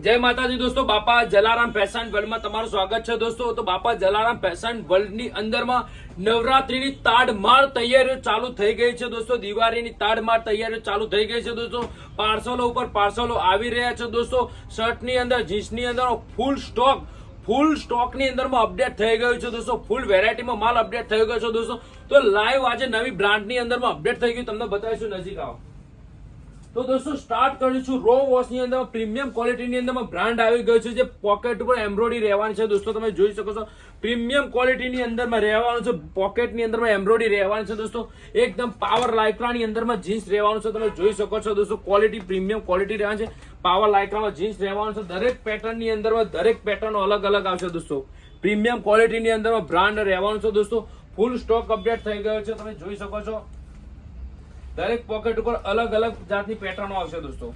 જય માતાજી દોસ્તો, બાપા જલારામ ફેશન વર્લ્ડમાં તમારું સ્વાગત છે દોસ્તો. તો બાપા જલારામ ફેશન વર્લ્ડની અંદરમાં નવરાત્રીની તાડમાર તૈયારીઓ ચાલુ થઈ ગઈ છે દોસ્તો. દિવાળીની તાડમાર તૈયારીઓ ચાલુ થઈ ગઈ છે દોસ્તો. પાર્સલો ઉપર પાર્સલો આવી રહ્યા છે દોસ્તો. શર્ટની અંદર, જીન્સની અંદર ફૂલ સ્ટોક ફૂલ સ્ટોકની અંદરમાં અપડેટ થઈ ગયું છે દોસ્તો. ફૂલ વેરાયટીમાં માલ અપડેટ થઈ ગયો છે દોસ્તો. તો લાઈવ આજે નવી બ્રાન્ડની અંદરમાં અપડેટ થઈ ગયું. તમને બતાવીશું નજીક આવો. તો દોસ્તો સ્ટાર્ટ કરીશું રો વોશની અંદર પ્રીમિયમ ક્વોલિટીની અંદર બ્રાન્ડ આવી ગયું છે જે પોકેટ ઉપર એમ્બ્રોઇડરી રહેવાની છે. દોસ્તો, તમે જોઈ શકો છો પ્રીમિયમ ક્વોલિટીની અંદરમાં રહેવાનું છે પોકેટની અંદરમાં એમ્બ્રોઇડરી રહેવાની છે, દોસ્તો. એકદમ પાવર લાઇક્રાની અંદરમાં જીન્સ રહેવાનું છે, તમે જોઈ શકો છો, દોસ્તો ક્વોલિટી પ્રીમિયમ ક્વોલિટી રહેવાની છે. પાવર લાઇક્રામાં જીન્સ રહેવાનું છે, દરેક પેટર્નની અંદરમાં દરેક પેટર્ન અલગ અલગ આવશે, દોસ્તો. પ્રીમિયમ ક્વોલિટીની અંદરમાં બ્રાન્ડ રહેવાનું છે, દોસ્તો. ફૂલ સ્ટોક અપડેટ થઈ ગયો છે, તમે જોઈ શકો છો. દરેક પોકેટ ઉપર અલગ અલગ જાતની પેટર્નો આવશે દોસ્તો.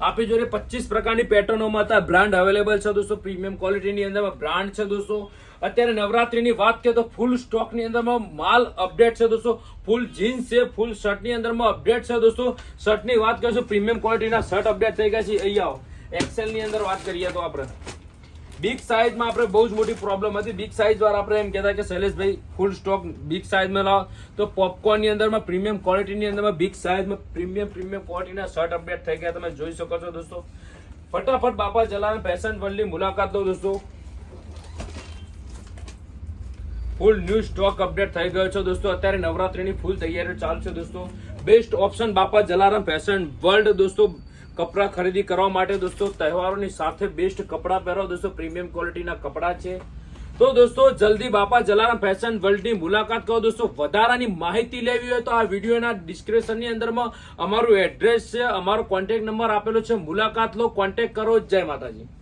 આપણી જોડે પચીસ પ્રકારની પેટર્નોમાં હતા. બ્રાન્ડ અવેલેબલ છે દોસ્તો. પ્રીમિયમ ક્વોલિટીની અંદર બ્રાન્ડ છે દોસ્તો. અત્યારે નવરાત્રીની વાત કરીએ તો ફૂલ સ્ટોકની અંદરમાં માલ અપડેટ છે દોસ્તો. ફૂલ જીન્સ છે ફૂલ શર્ટની અંદરમાં અપડેટ છે દોસ્તો. શર્ટની વાત કરીશું પ્રીમિયમ ક્વોલિટીના શર્ટ અપડેટ થઈ ગયા છે. અહીંયા આવો. એક્સેલની અંદર વાત કરીએ તો આપણે. બિગ સાઇઝમાં આપણે બહુ જ મોટી પ્રોબ્લેમ હતી. બિગ સાઇઝ દ્વારા આપણે એમ કહેતા કે, શૈલેષભાઈ ફૂલ સ્ટોક બિગ સાઇઝમાં લાવો. તો પોપકોર્નની અંદરમાં પ્રીમિયમ ક્વોલિટીની અંદરમાં બિગ સાઇઝમાં પ્રીમિયમ પ્રીમિયમ ક્વોલિટીના શર્ટ અપડેટ થઈ ગયા. તમે જોઈ શકો છો દોસ્તો. ફટાફટ બાપા જલારામ ફેશન વર્લ્ડની મુલાકાત લો દોસ્તો. ફૂલ ન્યૂ સ્ટોક અપડેટ થઈ ગયો છે દોસ્તો. અત્યારે નવરાત્રીની ફૂલ તૈયારીઓ ચાલુ છે દોસ્તો. બેસ્ટ ઓપ્શન બાપા જલારામ ફેશન વર્લ્ડ દોસ્તો. કપડાં ખરીદી કરવા માટે દોસ્તો તહેવારોની સાથે બેસ્ટ કપડાં પહેરો. દોસ્તો પ્રીમિયમ ક્વોલિટીના કપડાં છે. તો દોસ્તો, જલ્દી બાપા જલારામ ફેશન વર્લ્ડની મુલાકાત કરો. દોસ્તો, વધારાની માહિતી લેવી હોય તો આ વિડીયોના ડિસ્ક્રિપ્શનની અંદરમાં અમારું એડ્રેસ છે. અમારો કોન્ટેક્ટ નંબર આપેલો છે. મુલાકાત લો કોન્ટેક્ટ કરો. જય માતાજી.